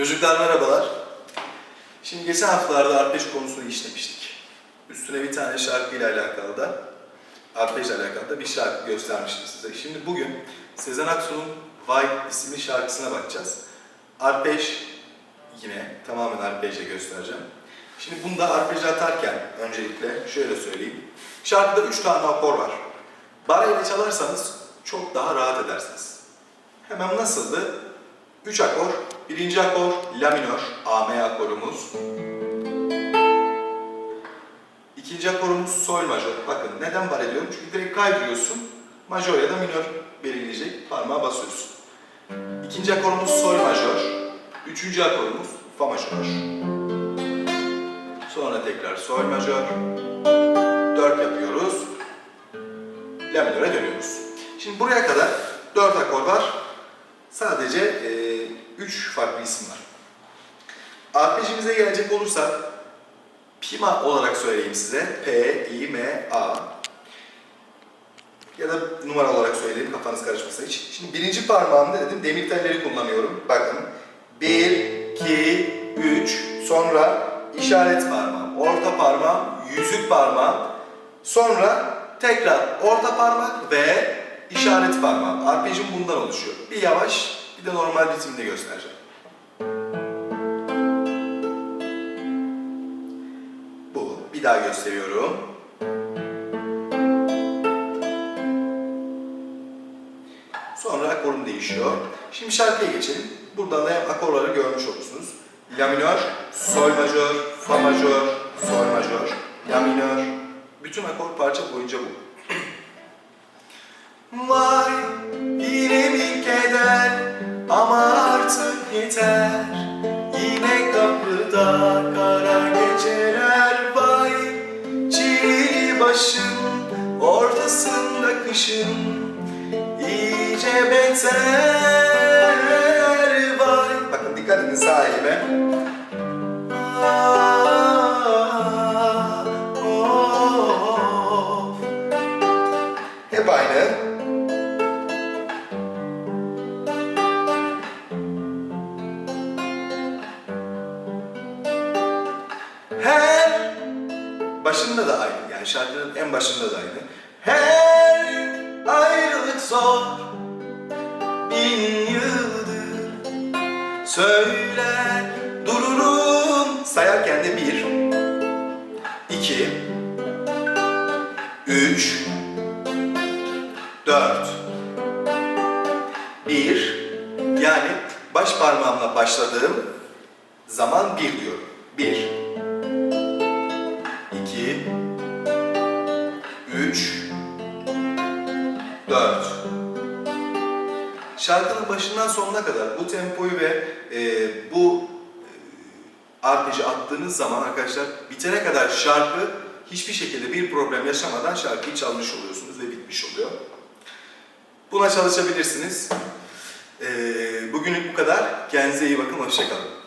Çocuklar merhabalar. Şimdi geçen haftalarda arpej konusunu işlemiştik. Üstüne bir tane şarkıyla alakalı da, arpejle alakalı da bir şarkı göstermiştim size. Şimdi bugün Sezen Aksu'nun Vay isimli şarkısına bakacağız. Arpej yine tamamen arpejle göstereceğim. Şimdi bunda arpej atarken öncelikle şöyle söyleyeyim. Şarkıda 3 tane akor var. Bareyle çalarsanız çok daha rahat edersiniz. Hemen nasıldı? 3 akor. Birinci akor La minör, AM akorumuz. İkinci akorumuz Sol majör. Bakın neden bar ediyorum? Çünkü direkt kaydırıyorsun. Majör ya da minör belirleyecek. Parmağa basıyorsun. İkinci akorumuz Sol majör. Üçüncü akorumuz Fa majör. Sonra tekrar Sol majör. Dört yapıyoruz. La minöre dönüyoruz. Şimdi buraya kadar dört akor var. Sadece e, üç farklı isim var. Arpejimize gelecek olursak Pima olarak söyleyeyim size. P, I, M, A. Ya da numara olarak söyleyeyim kafanız karışmasın hiç. Şimdi birinci parmağımda dedim demir telleri kullanıyorum. Bakın. Bir, iki, üç. Sonra işaret parmağım, orta parmağım, yüzük parmağım. Sonra tekrar orta parmak ve işaret parmağım. Arpejim bundan oluşuyor. Bir yavaş, bir de normal ritimde göstereceğim. Bu. Bir daha gösteriyorum. Sonra akorum değişiyor. Şimdi şarkıya geçelim. Buradan da akorları görmüş olursunuz. La minör, sol majör, fa majör, sol majör, la minör. Bütün akor parça boyunca bu. Vay yine bir keder? Ama artık yeter. Yine kapıda kara geceler vay. Çiğ başım ortasında kışın. İyice beter vay. Bakın dikkat edin sağ elime Ah, of. Hep aynı. Her başında da aynı. Yani şarkının en başında da aynı. Her ayrılık zor bin yıldır söyler dururum sayarken de bir iki üç dört bir yani baş parmağımla başladığım zaman bir diyorum. Bir, 3, 4. Şarkının başından sonuna kadar bu tempoyu ve e, bu e, arpeci attığınız zaman arkadaşlar bitene kadar şarkı hiçbir şekilde bir problem yaşamadan şarkıyı çalmış oluyorsunuz ve bitmiş oluyor. Buna çalışabilirsiniz. Ee, bugünlük bu kadar. Kendinize iyi bakın, hoşçakalın.